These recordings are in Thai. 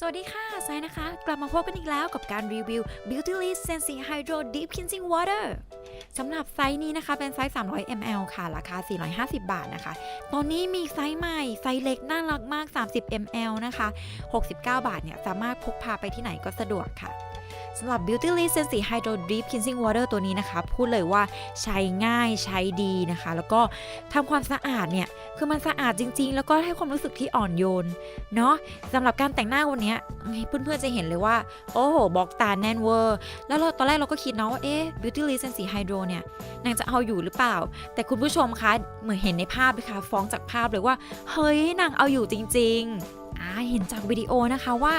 สวัสดีค่ะไซนะคะ กลับมาพบกันอีกแล้วกับการรีวิว Beauty List Sensi Hydro Deep Cleansing Water สำหรับไซส์นี้นะคะเป็นไซส์ 300 ml ค่ะ ราคา 450 บาทนะคะ ตอนนี้มีไซส์ใหม่ ไซส์เล็กน่ารักมาก 30 ml นะคะ 69 บาทเนี่ยสามารถพกพาไปที่ไหนก็สะดวกค่ะสำหรับ Beauty l e Sensi Hydro Deep Cleansing Water ตัวนี้นะคะ พูดเลยว่าใช้ง่ายใช้ดีนะคะ แล้วก็ทำความสะอาดเนี่ย คือมันสะอาดจริง ๆ แล้วก็ให้ความรู้สึกที่อ่อนโยน เนาะสำหรับการแต่งหน้าวันนี้เพื่อนๆจะเห็นเลยว่า โอ้โหบล็อกตาแน่นเวอร์ แล้วเราตอนแรกเราก็คิดเนาะว่าเอ๊ะ Beauty l i s t สีไฮโดรเนี่ยนางจะเอาอยู่หรือเปล่า แต่คุณผู้ชมคะเหมือนเห็นในภาพเลยค่ะฟ้องจากภาพเลยว่า เฮ้ยนางเอาอยู่จริงๆอ่าเห็นจากวิดีโอนะคะว่า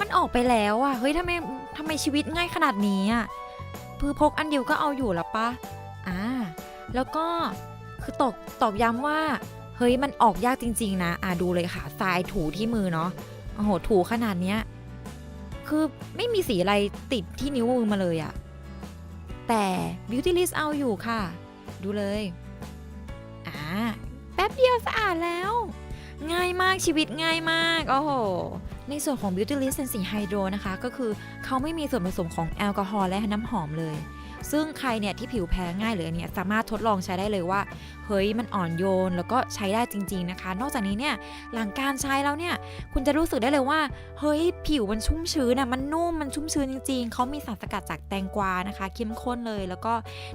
มันออกไปแล้วอะเฮ้ยทำไมทำไมชีวิตง่ายขนาดนี้อะพือพกอันเดียวก็เอาอยู่แล้วปะอ่าแล้วก็คือตอกตอกย้ำว่า เฮ้ยมันออกยากจริง ๆ นะ อะดูเลยค่ะทรายถูที่มือเนาะโอ้โหถูขนาดเนี้ยคือไม่มีสีอะไรติดที่นิ้วมือมาเลยอะ แต่ Beauty List เอาอยู่ค่ะ ดูเลย อ่า แป๊บเดียวสะอาดแล้ว ง่ายมากชีวิตง่ายมาก โอ้โห ในส่วนของ Beauty List Sensi Hydro นะคะ ก็คือเขาไม่มีส่วนผสมของแอลกอฮอล์และน้ำหอมเลย ซึ่งใครเนี่ยที่ผิวแพ้ง่ายหรืออันเนี้ยสามารถทดลองใช้ได้เลยว่า เฮ้ยมันอ่อนโยนแล้วก็ใช้ได้จริง ๆนะคะ นอกจากนี้เนี่ยหลังการใช้แล้วเนี่ยคุณจะรู้สึกได้เลยว่า เฮ้ยผิวมันชุ่มชื้นอะมันนุ่มมันชุ่มชื้นจริงๆเขามีสารสกัดจากแตงกวานะคะเข้มข้นเลย แล้วก็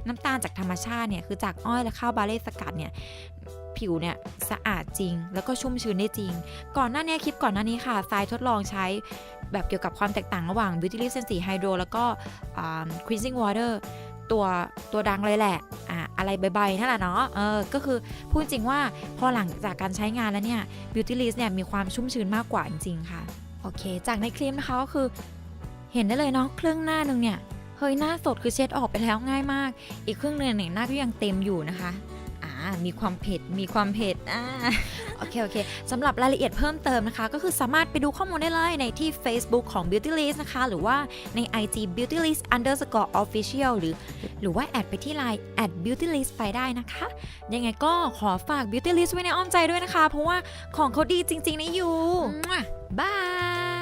น้ำตาลจากธรรมชาติเนี่ยคือจากอ้อยและข้าวบาเล่สกัดเนี่ย ผิวเนี่ยสะอาดจริง แล้วก็ชุ่มชื้นได้จริง ก่อนหน้านี้คลิปก่อนหน้านี้ค่ะทรายทดลองใช้แบบเกี่ยวกับความแตกต่างระหว่าง Beauty Lift Sensi Hydro แล้วก็ Cleansing Water ตัวตัวดังเลยแหละอะอะไรใบๆนั่นแหละเนาะเออก็คือพูดจริงว่าพอหลังจากการใช้งานแล้วเนี่ย Beauty List เนี่ยมีความชุ่มชื้นมากกว่าจริงๆค่ะ โอเค จากในคลิปนะคะก็คือเห็นได้เลยเนาะเครื่องหน้านึงเนี่ยเฮ้ยหน้าสดคือเช็ดออกไปแล้วง่ายมาก อีกเครื่องหนึงเนี่ยหน้าก็ยังเต็มอยู่นะคะ มีความเผ็ด มีความเผ็ดอ่าโอเค โอเคสำหรับรายละเอียดเพิ่มเติมนะคะ ก็คือสามารถไปดูข้อมูลได้เลยในที่ Facebook ของ Beauty List นะคะ หรือว่าใน IG Beauty List underscore official หรือ หรือว่าแอดไปที่ Line at Beauty List ไปได้นะคะ ยังไงก็ขอฝาก Beauty List ไว้ในอ้อมใจด้วยนะคะ เพราะว่าของเขาดีจริง ๆ นะยูบาย